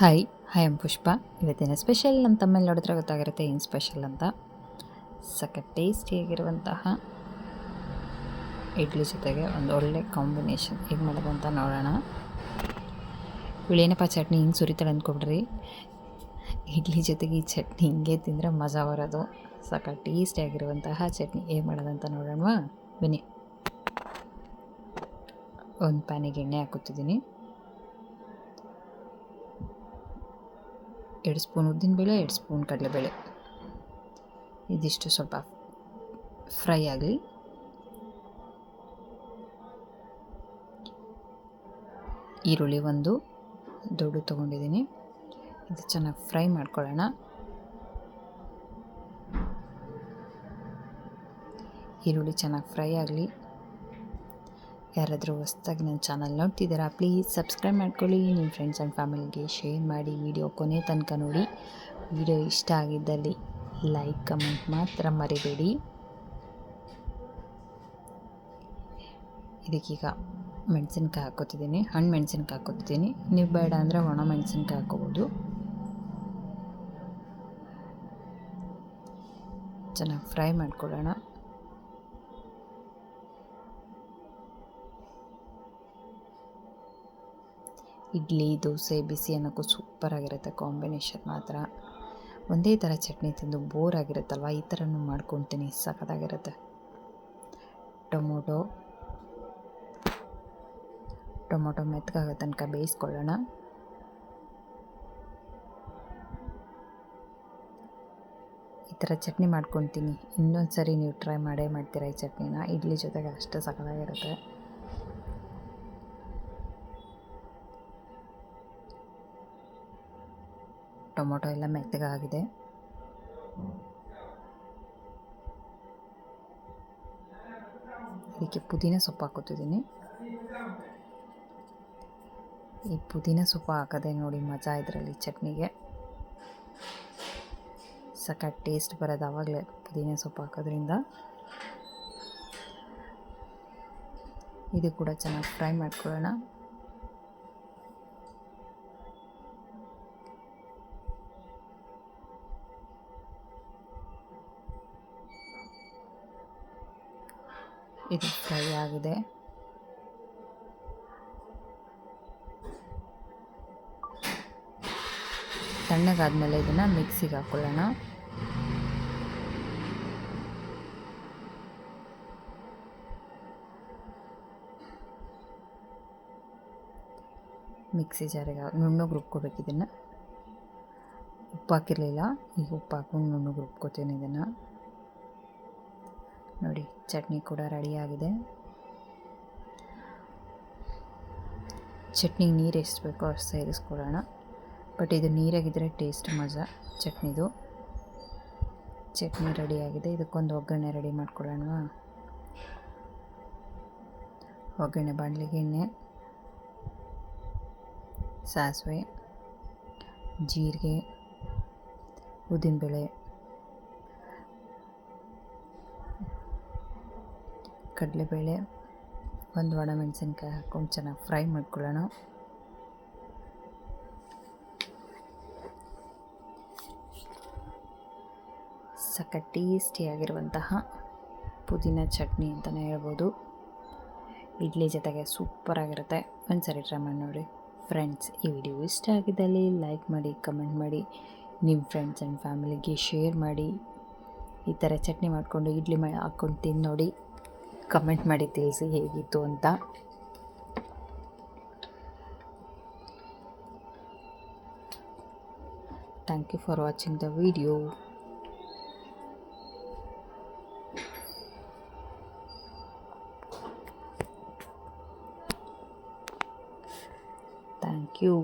Hi hi M ಪುಷ್ಪ ಇವತ್ತಿನ special ನಮ್ಮ ತಮ್ಮಲ್ಲಿ ನೋಡಿದ್ರೆ ಗೊತ್ತಾಗಿರುತ್ತೆ ಏನು ಸ್ಪೆಷಲ್ ಅಂತ. ಸಖತ್ ಟೇಸ್ಟಿಯಾಗಿರುವಂತಹ ಇಡ್ಲಿ ಜೊತೆಗೆ ಒಂದು ಒಳ್ಳೆ ಕಾಂಬಿನೇಷನ್ ಹೇಗೆ ಮಾಡೋದು ಅಂತ ನೋಡೋಣ. ಇವಳೇನಪ್ಪ ಚಟ್ನಿ ಹಿಂಗೆ ಸುರಿತಾಳೆ ಅಂದ್ಕೊಬಿಡ್ರಿ. ಇಡ್ಲಿ ಜೊತೆಗೆ ಈ ಚಟ್ನಿ ಹಿಂಗೆ ತಿಂದರೆ ಮಜಾ ಬರೋದು. ಸಖತ್ ಟೇಸ್ಟಿಯಾಗಿರುವಂತಹ ಚಟ್ನಿ ಹೇಗೆ ಮಾಡೋದಂತ ನೋಡೋಣವಾ? ಬನ್ನಿ. ಒಂದು ಪ್ಯಾನಿಗೆ ಎಣ್ಣೆ ಹಾಕುತ್ತಿದ್ದೀನಿ. ಎರಡು ಸ್ಪೂನ್ ಉದ್ದಿನಬೇಳೆ ಎರಡು ಸ್ಪೂನ್ ಕಡಲೆಬೇಳೆ. ಇದಿಷ್ಟು ಸ್ವಲ್ಪ ಫ್ರೈ ಆಗಲಿ. ಈರುಳ್ಳಿ ಒಂದು ದೊಡ್ಡ ತೊಗೊಂಡಿದ್ದೀನಿ. ಇದು ಚೆನ್ನಾಗಿ ಫ್ರೈ ಮಾಡ್ಕೊಳ್ಳೋಣ. ಈರುಳ್ಳಿ ಚೆನ್ನಾಗಿ ಫ್ರೈ ಆಗಲಿ. ಯಾರಾದರೂ ಹೊಸ್ದಾಗಿ ನನ್ನ ಚಾನಲ್ ನೋಡ್ತಿದ್ದೀರಾ ಪ್ಲೀಸ್ ಸಬ್ಸ್ಕ್ರೈಬ್ ಮಾಡ್ಕೊಳ್ಳಿ. ನಿಮ್ಮ ಫ್ರೆಂಡ್ಸ್ ಆ್ಯಂಡ್ ಫ್ಯಾಮಿಲಿಗೆ ಶೇರ್ ಮಾಡಿ. ವಿಡಿಯೋ ಕೊನೆ ತನಕ ನೋಡಿ. ವಿಡಿಯೋ ಇಷ್ಟ ಆಗಿದ್ದಲ್ಲಿ ಲೈಕ್ ಕಮೆಂಟ್ ಮಾತ್ರ ಮರಿಬೇಡಿ. ಇದಕ್ಕೀಗ ಮೆಣಸಿನ್ಕಾಯಿ ಹಾಕೋತಿದ್ದೀನಿ ಹಣ್ಣು ಮೆಣಸಿನ್ಕಾಯಿ ಹಾಕೋತಿದ್ದೀನಿ ನೀವು ಬೇಡ ಅಂದರೆ ಒಣ ಮೆಣಸಿನ್ಕಾಯಿ ಹಾಕೋಬೋದು ಚೆನ್ನಾಗಿ ಫ್ರೈ ಮಾಡ್ಕೊಳ್ಳೋಣ. ಇಡ್ಲಿ, ದೋಸೆ, ಬಿಸಿ ಅನ್ನೋಕ್ಕೂ ಸೂಪರಾಗಿರುತ್ತೆ ಕಾಂಬಿನೇಷನ್ ಮಾತ್ರ. ಒಂದೇ ಥರ ಚಟ್ನಿ ತಿಂದು ಬೋರ್ ಆಗಿರುತ್ತಲ್ವ? ಈ ಥರನೂ ಮಾಡ್ಕೊತೀನಿ, ಸಖತ್ತಾಗಿರುತ್ತೆ. ಟೊಮೊಟೊ. ಟೊಮೊಟೊ ಮೆತ್ತಗಾಗೋ ತನಕ ಬೇಯಿಸ್ಕೊಳ್ಳೋಣ. ಈ ಥರ ಚಟ್ನಿ ಮಾಡ್ಕೊತೀನಿ. ಇನ್ನೊಂದು ಸರಿ ನೀವು ಟ್ರೈ ಮಾಡೇ ಮಾಡ್ತೀರಾ ಈ ಚಟ್ನಿನ? ಇಡ್ಲಿ ಜೊತೆಗೆ ಅಷ್ಟು ಸಖತ್ತಾಗಿರುತ್ತೆ. ಟೊಮೊಟೊ ಎಲ್ಲ ಮೆತ್ತಗಾಗಿದೆ. ಇದಕ್ಕೆ ಪುದೀನ ಸೊಪ್ಪು ಹಾಕೋತಿದ್ದೀನಿ ಈ ಪುದೀನ ಸೊಪ್ಪು ಹಾಕದೆ ನೋಡಿ ಮಜಾ ಇದರಲ್ಲಿ ಚಟ್ನಿಗೆ. ಸಖತ್ ಟೇಸ್ಟ್ ಬರೋದು ಆವಾಗಲೇ ಪುದೀನ ಸೊಪ್ಪು ಹಾಕೋದ್ರಿಂದ. ಇದು ಕೂಡ ಚೆನ್ನಾಗಿ ಫ್ರೈ ಮಾಡ್ಕೊಳ್ಳೋಣ. ಇದು ಫ್ರೈ ಆಗಿದೆ. ತಣ್ಣಗಾದ್ಮೇಲೆ ಇದನ್ನು ಮಿಕ್ಸಿಗೆ ಹಾಕ್ಕೊಳ್ಳೋಣ ಮಿಕ್ಸಿ ಜಾರಿಗೆ ನುಣ್ಣಗೆ ರುಬ್ಕೋಬೇಕು ಇದನ್ನು. ಉಪ್ಪು ಹಾಕಿರಲಿಲ್ಲ ಈಗ ಉಪ್ಪು ಹಾಕೊಂಡು ನುಣ್ಣಗೆ ರುಬ್ಕೋತೀನಿ ಇದನ್ನು. ನೋಡಿ, ಚಟ್ನಿ ಕೂಡ ರೆಡಿಯಾಗಿದೆ ಚಟ್ನಿಗೆ ನೀರು ಎಷ್ಟು ಬೇಕೋ ಅಷ್ಟು ಸೇರಿಸ್ಕೊಡೋಣ ಬಟ್ ಇದು ನೀರಾಗಿದ್ದರೆ ಟೇಸ್ಟ್ ಮಜಾ ಚಟ್ನಿದು. ಚಟ್ನಿ ರೆಡಿಯಾಗಿದೆ ಇದಕ್ಕೊಂದು ಒಗ್ಗರಣೆ ರೆಡಿ ಮಾಡ್ಕೊಳ್ಳೋಣ ಒಗ್ಗರಣೆ ಬಾಣಲಿಗೆ ಎಣ್ಣೆ, ಸಾಸಿವೆ, ಜೀರಿಗೆ, ಉದ್ದಿನಬೇಳೆ ಕಡಲೆಬೇಳೆ, ಒಂದು ಒಣಮೆಣಸಿನ್ಕಾಯಿ ಹಾಕ್ಕೊಂಡು ಚೆನ್ನಾಗಿ ಫ್ರೈ ಮಾಡ್ಕೊಳ್ಳೋಣ. ಸಕ ಟೇಸ್ಟಿಯಾಗಿರುವಂತಹ ಪುದೀನ ಚಟ್ನಿ ಅಂತಲೇ ಹೇಳ್ಬೋದು. ಇಡ್ಲಿ ಜೊತೆಗೆ ಸೂಪರಾಗಿರುತ್ತೆ ಒಂದು ಸರಿ ಟ್ರೈ ಮಾಡಿ ನೋಡಿ. ಫ್ರೆಂಡ್ಸ್ ಈ ವಿಡಿಯೋ ಇಷ್ಟ ಆಗಿದ್ದಲ್ಲಿ ಲೈಕ್ ಮಾಡಿ ಕಮೆಂಟ್ ಮಾಡಿ. ನಿಮ್ಮ ಫ್ರೆಂಡ್ಸ್ ಆ್ಯಂಡ್ ಫ್ಯಾಮಿಲಿಗೆ ಶೇರ್ ಮಾಡಿ. ಈ ಥರ ಚಟ್ನಿ ಮಾಡಿಕೊಂಡು ಇಡ್ಲಿ ಮಾಡಿ ಹಾಕ್ಕೊಂಡು ತಿಂದು ನೋಡಿ ಕಮೆಂಟ್ ಮಾಡಿ ತಿಳಿಸಿ ಹೇಗಿತ್ತು ಅಂತ thank you for watching the video thank you